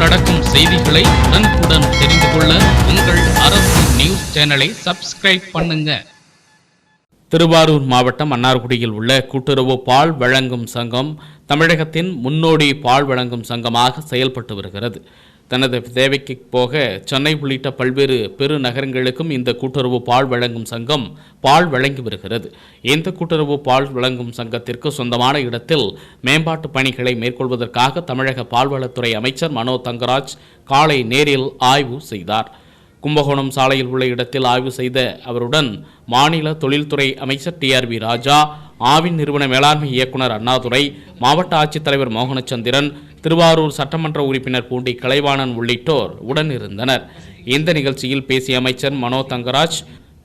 நடக்கும் செய்திகளை உடனுக்குடன் தெரிந்து கொள்ள உங்கள் அரசு நியூஸ் சேனலை சப்ஸ்கிரைப் பண்ணுங்க. திருவாரூர் மாவட்டம் மன்னார்குடியில் உள்ள கூட்டுறவு பால் வழங்கும் சங்கம் தமிழகத்தின் முன்னோடி பால் வழங்கும் சங்கமாக செயல்பட்டு வருகிறது. தனது தேவைக்கு போக சென்னை உள்ளிட்ட பல்வேறு பெருநகரங்களுக்கும் இந்த கூட்டுறவு பால் வழங்கும் சங்கம் பால் வழங்கி வருகிறது. இந்த கூட்டுறவு பால் வழங்கும் சங்கத்திற்கு சொந்தமான இடத்தில் மேம்பாட்டு பணிகளை மேற்கொள்வதற்காக தமிழக பால்வளத்துறை அமைச்சர் மனோ தங்கராஜ் காலை நேரில் ஆய்வு செய்தார். கும்பகோணம் சாலையில் உள்ள இடத்தில் ஆய்வு செய்த அவருடன் மாநில தொழில்துறை அமைச்சர் டிஆர்பி ராஜா ஆவின் நிறுவன மேலாண்மை இயக்குனர் அண்ணாதுரை மாவட்ட ஆட்சித்தலைவர் மோகனச்சந்திரன் திருவாரூர் சட்டமன்ற உறுப்பினர் பூண்டி கலைவாணன் உள்ளிட்டோர் உடனிருந்தனர். இந்த நிகழ்ச்சியில் பேசிய அமைச்சர் மனோ தங்கராஜ்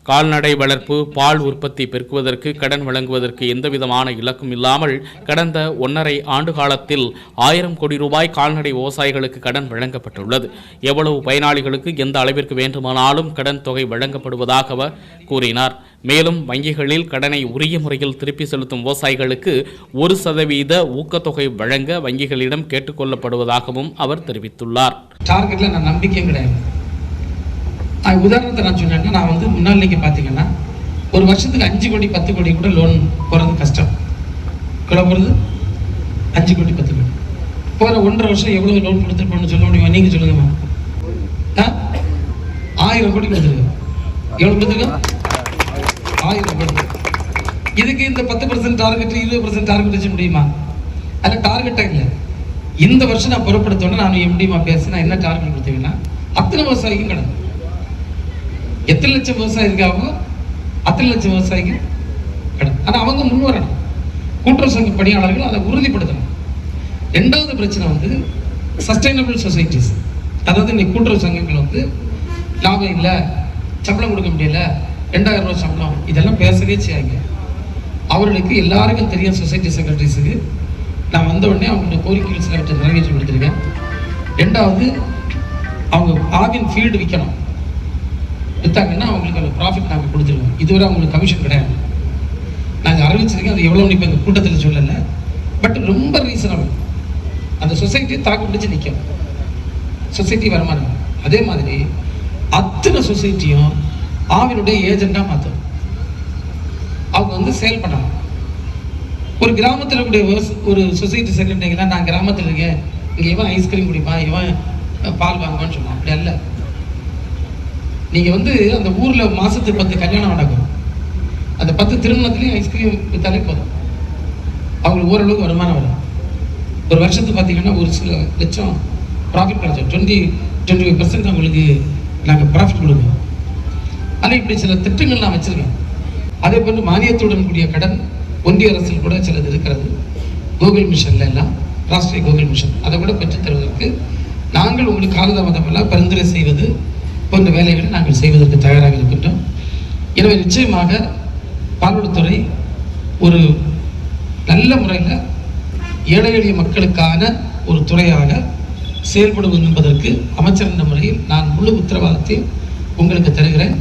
கால்நடை வளர்ப்பு பால் உற்பத்தி பெருக்குவதற்கு கடன் வழங்குவதற்கு எந்தவிதமான இலக்கும் இல்லாமல் கடந்த ஒன்றரை ஆண்டு காலத்தில் ஆயிரம் கோடி ரூபாய் கால்நடை விவசாயிகளுக்கு கடன் வழங்கப்பட்டுள்ளது. எவ்வளவு பயனாளிகளுக்கு எந்த அளவிற்கு வேண்டுமானாலும் கடன் தொகை வழங்கப்படுவதாக அவர் கூறினார். மேலும் வங்கிகளில் கடனை உரிய முறையில் திருப்பி செலுத்தும் விவசாயிகளுக்கு ஒரு சதவீத ஊக்கத்தொகை வழங்க வங்கிகளிடம் கேட்டுக்கொள்ளப்படுவதாகவும் அவர் தெரிவித்துள்ளார் டார்கெட்ல நான் நம்பிக்கையும் கிடையாது அது உதாரணத்தை நான் சொன்னேன்னா நான் வந்து முன்னாள் நீங்கள் பார்த்தீங்கன்னா ஒரு வருஷத்துக்கு அஞ்சு கோடி பத்து கோடி கூட லோன் போகிறது கஷ்டம். கூட போகிறது அஞ்சு கோடி பத்து கோடி. போகிற ஒன்றரை வருஷம் எவ்வளோ லோன் கொடுத்துருப்போம்னு சொல்ல முடியுமா? நீங்கள் சொல்லுங்கம்மா ஆ? ஆயிரம் கோடி கொடுத்துருக்கோம் எவ்வளோ கொடுத்துருக்கோம் ஆயிரம் கோடி. இதுக்கு இந்த பத்து பர்சன்ட் டார்கெட் இருபது பர்சன்ட் டார்கெட் வச்சு முடியுமா? அதில் டார்கெட்டாக இல்லை. இந்த வருஷம் நான் பொறுப்படுத்தோன்னே நான் எப்படிமா பேசினா என்ன டார்கெட் கொடுத்தீங்கன்னா அத்தனை வருஷம் வரைக்கும் கிடந்தேன் எத்தனை லட்சம் விவசாயி இருக்காங்களோ அத்தனை லட்சம் விவசாயிக்கு கடன். ஆனால் அவங்க முன் வரணும். கூட்டுறவு சங்க பணியாளர்கள் அதை உறுதிப்படுத்தணும். ரெண்டாவது பிரச்சனை வந்து சஸ்டைனபிள் சொசைட்டிஸ் அதாவது இன்னைக்கு கூட்டுறவு சங்கங்கள் வந்து லாபம் இல்லை சம்பளம் கொடுக்க முடியல ரெண்டாயிரம் ரூபாய் சம்பளம் இதெல்லாம் பேசவே செய்யாங்க அவர்களுக்கு எல்லாருக்கும் தெரியும் சொசைட்டி செக்ரட்டரிஸுக்கு நான் வந்த உடனே அவங்களுடைய கோரிக்கைகள் சிலவற்றை நிறைவேற்றி கொடுத்துருக்கேன். ரெண்டாவது அவங்க ஆவின் ஃபீல்டு விற்கணும் விற்றாங்கன்னா அவங்களுக்கு அந்த ப்ராஃபிட் நாங்கள் கொடுத்துருவோம். இதுவரை அவங்களுக்கு கமிஷன் கிடையாது. நாங்கள் அறிவிச்சிருக்கோம் அது எவ்வளோ இப்போ இந்த கூட்டத்தில் சொல்லலை. பட் ரொம்ப ரீசனபிள் அந்த சொசைட்டி தாக்கு பிடிச்சி நிற்கும் சொசைட்டி வருமானம். அதே மாதிரி அத்தனை சொசைட்டியும் ஆவினுடைய ஏஜெண்டாக மாற்றும் அவங்க வந்து சேல் பண்ணணும் ஒரு கிராமத்தில் இருக்கக்கூடிய ஒரு சொசைட்டி செக்ரட்டரிங்கன்னா நான் கிராமத்தில் இருக்கேன். இங்கே இவன் ஐஸ்கிரீம் குடிப்பான் இவன் பால் வாங்குவான்னு சொல்லுவான். அப்படி இல்லை நீங்கள் வந்து அந்த ஊரில் மாதத்துக்கு பத்து கல்யாணம் நடக்கும். அந்த பத்து திருமணத்துலேயும் ஐஸ்கிரீம் விற்றாலே போதும். அவங்களுக்கு ஓரளவுக்கு வருமானம் வரும். ஒரு வருஷத்துக்கு பார்த்தீங்கன்னா ஒரு சில லட்சம் ப்ராஃபிட் கிடச்சோம் டுவெண்ட்டி டுவெண்ட்டி ஃபைவ் பர்சன்ட் அவங்களுக்கு நாங்கள் ப்ராஃபிட் கொடுக்கணும் ஆனால் இப்படி சில திட்டங்கள் நான் வச்சுருக்கேன். அதே போன்று மானியத்துடன் கூடிய கடன் ஒன்றிய அரசில் கூட சிலது இருக்கிறது. கூகுள் மிஷன்ல எல்லாம் ராஷ்டிரிய கூகுள் மிஷன் அதை கூட பெற்றுத் தருவதற்கு நாங்கள் உங்களுக்கு காலதாமதம் எல்லாம் பரிந்துரை செய்வது போன்ற வேலைகளை நாங்கள் செய்வதற்கு தயாராக இருக்கின்றோம். எனவே நிச்சயமாக பால்வளத்துறை ஒரு நல்ல முறையில் ஏழை எளிய மக்களுக்கான ஒரு துறையாக செயல்படும் என்பதற்கு அமைச்சர் என்ற முறையில் நான் முழு உத்தரவாதத்தையும் உங்களுக்கு தருகிறேன்.